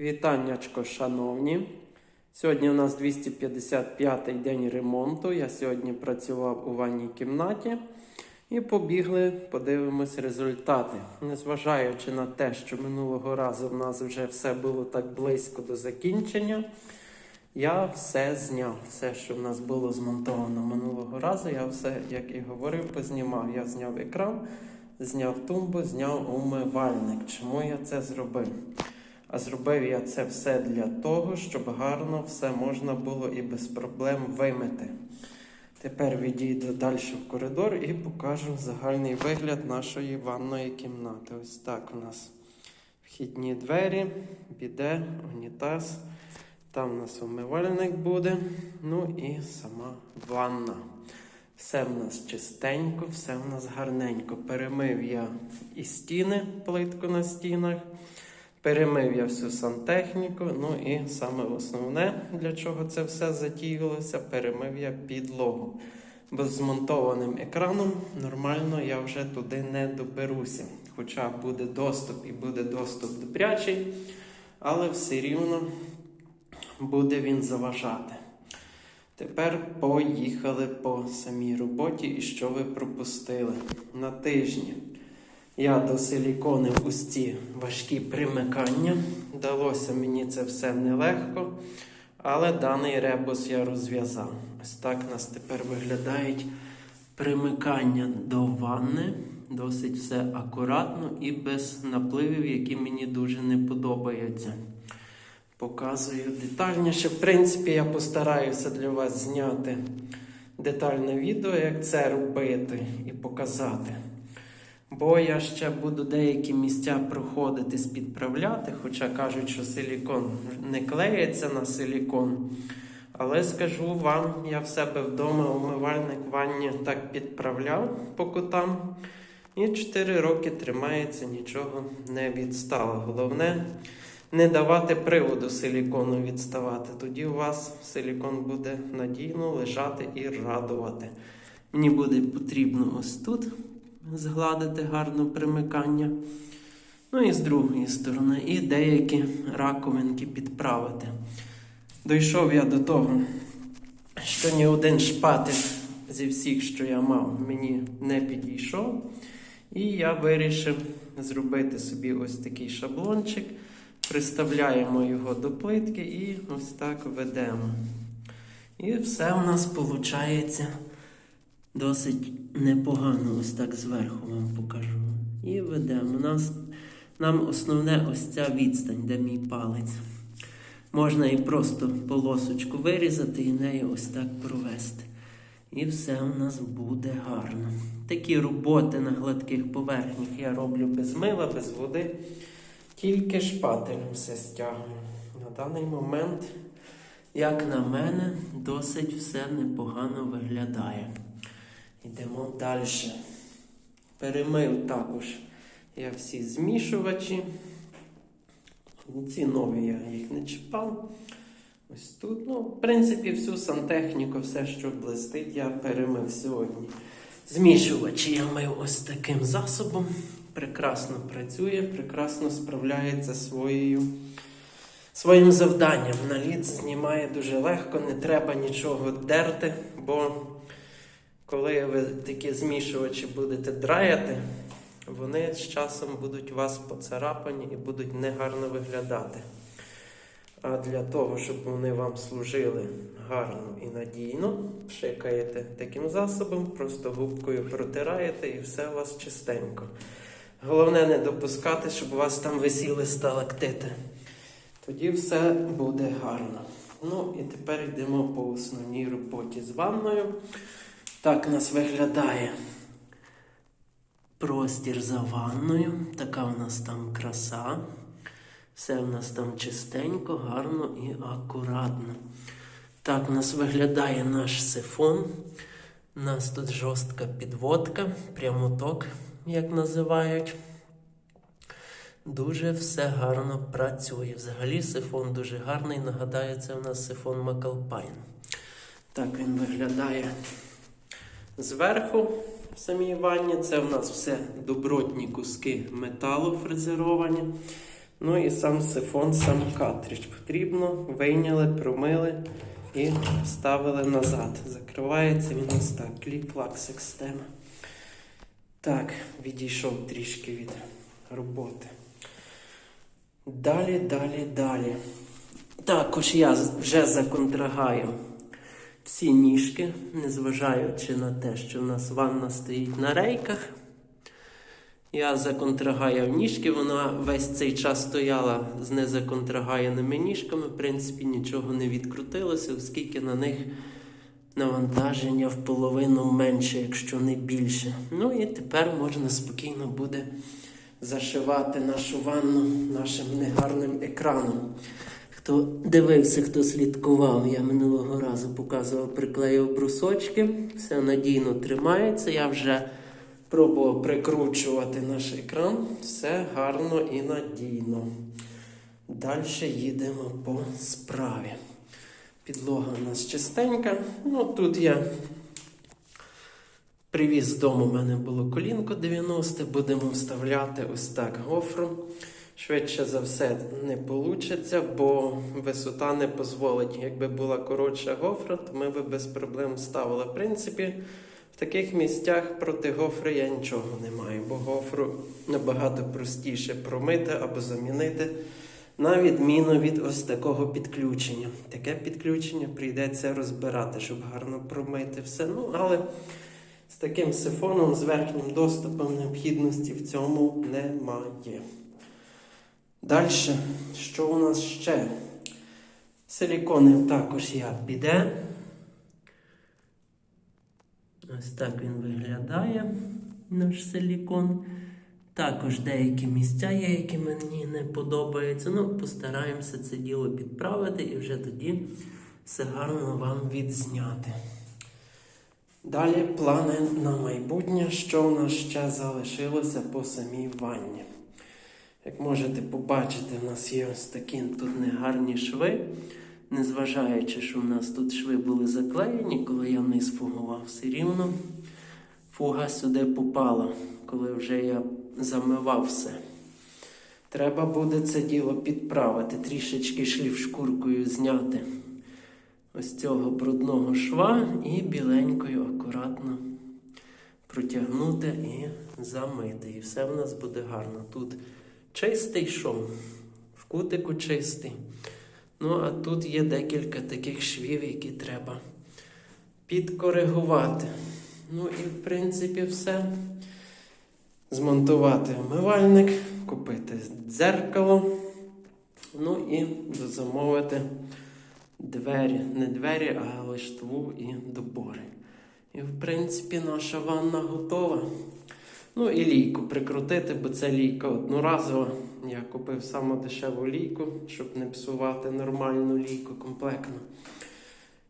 Вітаннячко, шановні. Сьогодні у нас 255-й день ремонту. Я сьогодні працював у ванній кімнаті і побігли, подивимось результати. Незважаючи на те, що минулого разу в нас вже все було так близько до закінчення, я все зняв. Все, що в нас було змонтовано минулого разу, я все, як і говорив, познімав. Я зняв екран, зняв тумбу, зняв умивальник. Чому я це зробив? А зробив я це все для того, щоб гарно все можна було і без проблем вимити. Тепер відійду далі в коридор і покажу загальний вигляд нашої ванної кімнати. Ось так у нас вхідні двері, біде, унітаз. Там у нас умивальник буде. Ну і сама ванна. Все в нас чистенько, все в нас гарненько. Перемив я і стіни, плитку на стінах. Перемив я всю сантехніку, ну і саме основне, для чого це все затіялося, перемив я підлогу. Бо з змонтованим екраном нормально я вже туди не доберуся. Хоча буде доступ і буде доступ добрячий, але все рівно буде він заважати. Тепер поїхали по самій роботі і що ви пропустили на тижні. Я досиліконив ось ці важкі примикання. Далося мені це все нелегко, але даний ребус я розв'язав. Ось так у нас тепер виглядають примикання до ванни. Досить все акуратно і без напливів, які мені дуже не подобаються. Показую детальніше. В принципі, я постараюся для вас зняти детальне відео, як це робити і показати. Бо я ще буду деякі місця проходити, підправляти, хоча кажуть, що силікон не клеїться на силікон. Але скажу вам, я в себе вдома умивальник ванні так підправляв по кутам. І 4 роки тримається, нічого не відстало. Головне не давати приводу силікону відставати. Тоді у вас силікон буде надійно лежати і радувати. Мені буде потрібно ось тут згладити гарно примикання. Ну і з другої сторони, і деякі раковинки підправити. Дійшов я до того, що ні один шпатель зі всіх, що я мав, мені не підійшов. І я вирішив зробити собі ось такий шаблончик. Приставляємо його до плитки і ось так ведемо. І все у нас виходить досить непогано, ось так зверху вам покажу. І ведемо. Нас, нам основне ось ця відстань, де мій палець. Можна і просто полосочку вирізати і нею ось так провести. І все у нас буде гарно. Такі роботи на гладких поверхнях я роблю без мила, без води. Тільки шпателем все стягую. На даний момент, як на мене, досить все непогано виглядає. Йдемо далі. Перемив також я всі змішувачі. Ці нові я їх не чіпав. Ось тут. Ну, в принципі, всю сантехніку, все, що блистить, я перемив сьогодні. Змішувачі я мив ось таким засобом. Прекрасно працює, прекрасно справляється своєю, своїм завданням. Наліт знімає дуже легко, не треба нічого дерти, бо коли ви такі змішувачі будете драяти, вони з часом будуть у вас поцарапані і будуть негарно виглядати. А для того, щоб вони вам служили гарно і надійно, пшикаєте таким засобом, просто губкою протираєте і все у вас чистенько. Головне не допускати, щоб у вас там висіли сталактити. Тоді все буде гарно. Ну і тепер йдемо по основній роботі з ванною. Так нас виглядає простір за ванною. Така у нас там краса. Все у нас там чистенько, гарно і акуратно. Так у нас виглядає наш сифон. У нас тут жорстка підводка, прямоток, як називають. Дуже все гарно працює. Взагалі сифон дуже гарний. Нагадаю, це у нас сифон Макалпайн. Так він виглядає зверху в самій ванні. Це у нас все добротні куски металу фрезеровані. Ну і сам сифон, сам картридж. Потрібно, вийняли, промили і вставили назад. Закривається він ось так. Кліп-лак система. Так, відійшов трішки від роботи. Далі, далі, далі. Також я вже законтрагаю всі ніжки, незважаючи на те, що в нас ванна стоїть на рейках. Я законтрагаяв ніжки, вона весь цей час стояла з незаконтрагаяними ніжками. В принципі, нічого не відкрутилося, оскільки на них навантаження в половину менше, якщо не більше. Ну і тепер можна спокійно буде зашивати нашу ванну нашим негарним екраном. Хто дивився, хто слідкував, я минулого разу показував, приклеїв брусочки, все надійно тримається. Я вже пробував прикручувати наш екран, все гарно і надійно. Далі їдемо по справі. Підлога у нас чистенька. Ну, тут я привіз дому, у мене було колінко 90, будемо вставляти ось так гофру. Швидше за все не вийде, бо висота не дозволить. Якби була коротша гофра, то ми би без проблем ставили. В принципі, в таких місцях проти гофри я нічого не маю, бо гофру набагато простіше промити або замінити, на відміну від ось такого підключення. Таке підключення прийдеться розбирати, щоб гарно промити все. Ну, але з таким сифоном, з верхнім доступом необхідності в цьому немає. Далі, що у нас ще? Силікони також я піде. Ось так він виглядає, наш силікон. Також деякі місця є, які мені не подобаються. Ну, постараємося це діло підправити і вже тоді все гарно вам відзняти. Далі плани на майбутнє, що у нас ще залишилося по самій ванні. Як можете побачити, у нас є ось такі тут негарні шви. Незважаючи, що в нас тут шви були заклеєні, коли я вниз фугував, все рівно фуга сюди попала, коли вже я замивав все. Треба буде це діло підправити, трішечки шліфшкуркою зняти ось цього брудного шва і біленькою акуратно протягнути і замити. І все в нас буде гарно. Тут чистий шов, в кутику чистий. Ну, а тут є декілька таких швів, які треба підкоригувати. Ну і в принципі все. Змонтувати омивальник, купити дзеркало. Ну і замовити двері. Не двері, а лиштву і добори. І в принципі наша ванна готова. Ну і лійку прикрутити, бо це лійка одноразова. Я купив саму дешеву лійку, щоб не псувати нормальну лійку комплектну.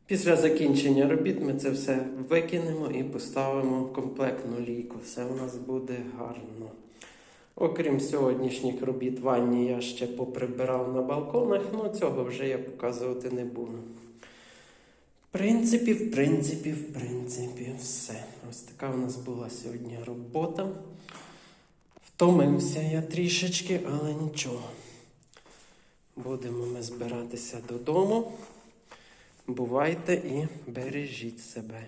Після закінчення робіт ми це все викинемо і поставимо комплектну лійку. Все у нас буде гарно. Окрім сьогоднішніх робіт ванні, я ще поприбирав на балконах, ну цього вже я показувати не буду. Принципі, в принципі, в принципі, все. Ось така у нас була сьогодні робота. Втомився я трішечки, але нічого. Будемо ми збиратися додому. Бувайте і бережіть себе.